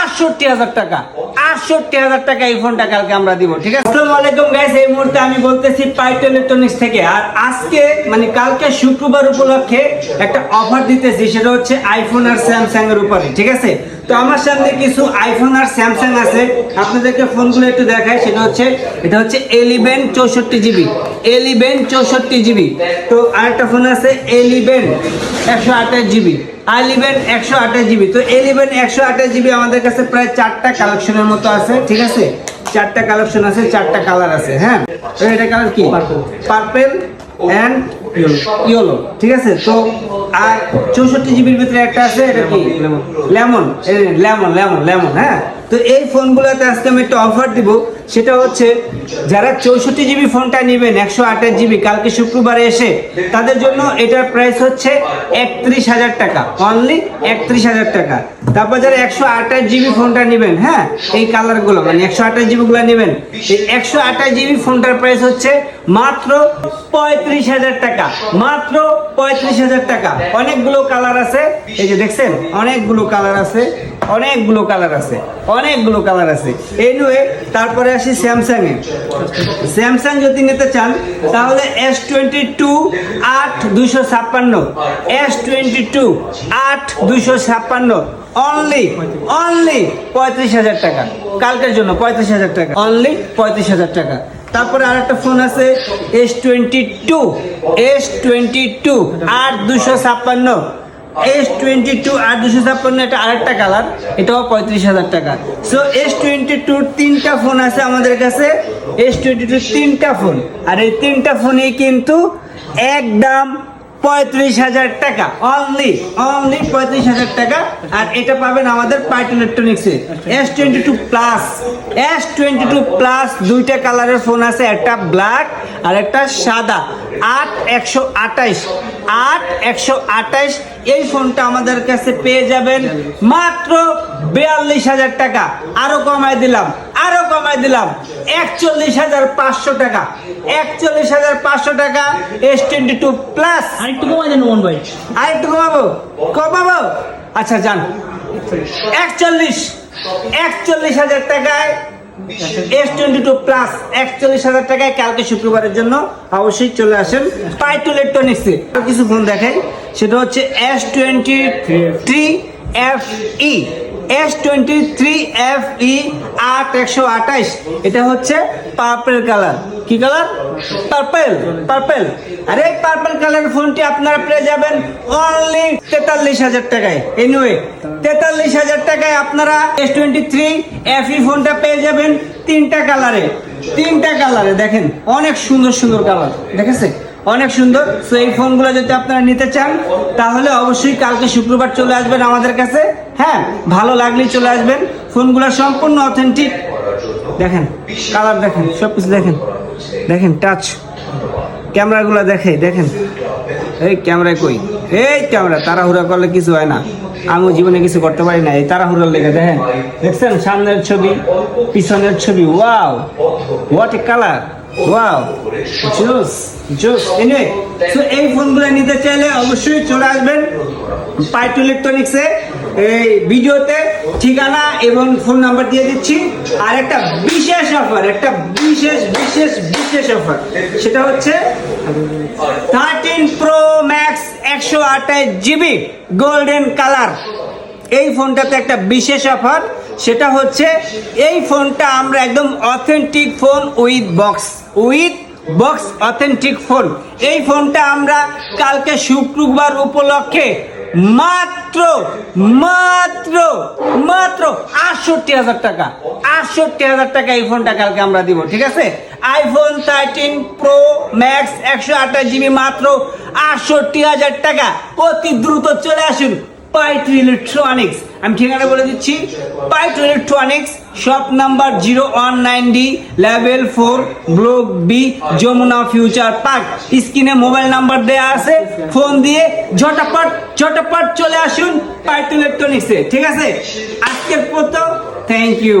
আটষট্টি হাজার টাকা। আটষট্টি হাজার টাকা এই ফোনটা কালকে আমরা দিব, ঠিক আছে? আসসালামু আলাইকুম গাইস এই মুহূর্তে আমি বলতেছি পাইট ইলেকট্রনিক্স থেকে। আর আজকে মানে কালকে শুক্রবার উপলক্ষে একটা অফার দিতেছি, সেটা হচ্ছে আইফোন আর স্যামসাং এর উপরে, ঠিক আছে? তো আমার সামনে কিছু আইফোন আর স্যামসাং আছে। আপনাদেরকে ফোনগুলো একটু দেখাই সেটা হচ্ছে এটা হচ্ছে এলিভেন চৌষট্টি জিবি এলিভেন চৌষট্টি জিবি তো আরেকটা ফোন আছে এলিভেন একশো আঠাশ জিবি এলিভেন একশো আঠাশ জিবি তো এলিভেন একশো আঠাশ জিবি আমাদের কাছে প্রায় চারটা কালেকশনের মতো আছে ঠিক আছে? চারটা কালেকশন আছে চারটা কালার আছে হ্যাঁ? এটা কালার কি? Purple and yellow. ঠিক আছে? তো আর চৌষট্টি জিবির ভিতরে একটা আছে এটা কি? লেমন। লেমন। লেমন লেমন হ্যাঁ? তো এই ফোনগুলোতে আজকে আমি একটা অফার দিব। সেটা হচ্ছে যারা চৌষট্টি জিবি ফোনটা নেবেন একশো আঠাশ জিবি কালকে শুক্রবারে এসে তাদের জন্য এটার প্রাইস হচ্ছে একত্রিশ হাজার টাকা। অনলি একত্রিশ হাজার টাকা। তারপর যারা একশো আঠাশ জিবি ফোনটা নেবেন হ্যাঁ? এই কালারগুলো মানে একশো আঠাশ জিবিগুলো নেবেন এই একশো আঠাশ জিবি ফোনটার প্রাইস হচ্ছে মাত্র পঁয়ত্রিশ হাজার টাকা। মাত্র পঁয়ত্রিশ হাজার টাকা। অনেকগুলো কালার আছে। এই যে দেখছেন, অনেকগুলো কালার আছে, অনেকগুলো কালার আছে, অনেকগুলো কালার আছে। এই এনিওয়ে তারপরে আসি স্যামসাং এ স্যামসাং যদি নিতে চান, তাহলে এস টোয়েন্টি টু আট দুইশো ছাপ্পান্ন। এস টোয়েন্টি টু আট দুইশো ছাপ্পান্ন। অনলি অনলি পঁয়ত্রিশ হাজার টাকা। কালকের জন্য পঁয়ত্রিশ হাজার টাকা। অনলি পঁয়ত্রিশ হাজার টাকা। তারপরে আর একটা ফোন আছে S twenty two S twenty two আর দুশো ছাপ্পান্ন। এস টোয়েন্টি টু আর দুশো ছাপ্পান্ন, এটা আরেকটা কালার এটাও পঁয়ত্রিশ হাজার টাকা। সো এস টোয়েন্টি টুর তিনটা ফোন আছে আমাদের কাছে এস টোয়েন্টি টুর তিনটা ফোন আর এই তিনটা ফোনেই কিন্তু একদম পঁয়ত্রিশ হাজার টাকা। অনলি অনলি পঁয়ত্রিশ হাজার টাকা। আর এটা পাবেন আমাদের পাইট ইলেকট্রনিক্সে S twenty two plus S twenty two plus দুইটা কালারের ফোন আছে, একটা ব্ল্যাক আর একটা সাদা। আট একশো আঠাইশ আট একশো আঠাইশ এই ফোনটা আমাদের কাছে পেয়ে যাবেন মাত্র বিয়াল্লিশ হাজার টাকা। আরও কমায় দিলাম আরও কমায় দিলাম। একচল্লিশ হাজার পাঁচশো টাকা একচল্লিশ হাজার পাঁচশো টাকা এস টোয়েন্টি টু প্লাস আরেকটু কমাই দেন মোহন ভাই। আর একটু কমাবো? কমাবো? আচ্ছা যান। একচল্লিশ একচল্লিশ হাজার টাকায় এস টোয়েন্টি টু প্লাস একচল্লিশ হাজার টাকায় কালকে শুক্রবারের জন্য অবশ্যই চলে আসেন। পাইট ইলেকট্রনিক্সে কিছু ফোন দেখাই। সেটা হচ্ছে S twenty three F E S twenty three F E আট একশো আঠাইশ এটা হচ্ছে পার্পেল কালার কি কালার? পার্পেল পার্পেল আরে, এই পার্পেল কালার ফোনটি আপনারা পেয়ে যাবেন অনলি তেতাল্লিশ হাজার টাকায়। এনিওয়ে তেতাল্লিশ হাজার টাকায় আপনারা এস টোয়েন্টি থ্রি এফ ফোনটা পেয়ে যাবেন তিনটা কালারে তিনটা কালারে দেখেন, অনেক সুন্দর সুন্দর কালার দেখেছে অনেক সুন্দর। সো এই ফোনগুলো যদি আপনারা নিতে চান, তাহলে অবশ্যই কালকে শুক্রবার চলে আসবেন আমাদের কাছে। হ্যাঁ ভালো লাগলেই চলে আসবেন। ফোনগুলো সম্পূর্ণ অথেন্টিক দেখেন, কালার দেখেন সব কিছু দেখেন। দেখেন টাচ ক্যামেরাগুলো দেখে, দেখেন। এই ক্যামেরায় কই? এই ক্যামেরা, তাড়াহুড়া করলে কিছু হয় না। আমিও জীবনে কিছু করতে পারি না, এই তাড়াহুড়ার লেগে, দেখেন। দেখছেন, সামনের ছবি, পিছনের ছবি, wow. What a colour wow জোস জোস এনে তো এই ফোনগুলো নিতে চাইলে অবশ্যই চলে আসবেন। পাইট ইলেকট্রনিক্সে এই ভিডিওতে ঠিকানা এবং ফোন নাম্বার দিয়ে দিচ্ছি। আর একটা বিশেষ অফার একটা বিশেষ বিশেষ বিশেষ অফার সেটা হচ্ছে থার্টিন প্রো ম্যাক্স একশো আঠাশ জিবি গোল্ডেন কালার এই ফোনটাতে একটা বিশেষ অফার সেটা হচ্ছে এই ফোনটা আমরা একদম authentic phone with box with box authentic phone এই ফোনটা আমরা কালকে শুক্রবার উপলক্ষে মাত্র মাত্র মাত্র আটষট্টি হাজার টাকা। আটষট্টি হাজার টাকা এই ফোনটা কালকে আমরা দিব, ঠিক আছে? আইফোন থার্টিন প্রো ম্যাক্স একশো আঠাশ জিবি মাত্র আটষট্টি হাজার টাকা। অতি দ্রুত চলে আসুন পাইট্রি ইলেকট্রনিক্স আমি ঠিকানা বলে দিচ্ছি। Pint electronics shop number zero one nine D level four, block B, Jamuna future park. স্ক্রিনে মোবাইল নাম্বার দেওয়া আছে, ফোন দিয়ে ঝটাপট ঝটাপট চলে আসুন পাইট ইলেকট্রনিক্সে। ঠিক আছে? আজকের পর্যন্ত থ্যাংক ইউ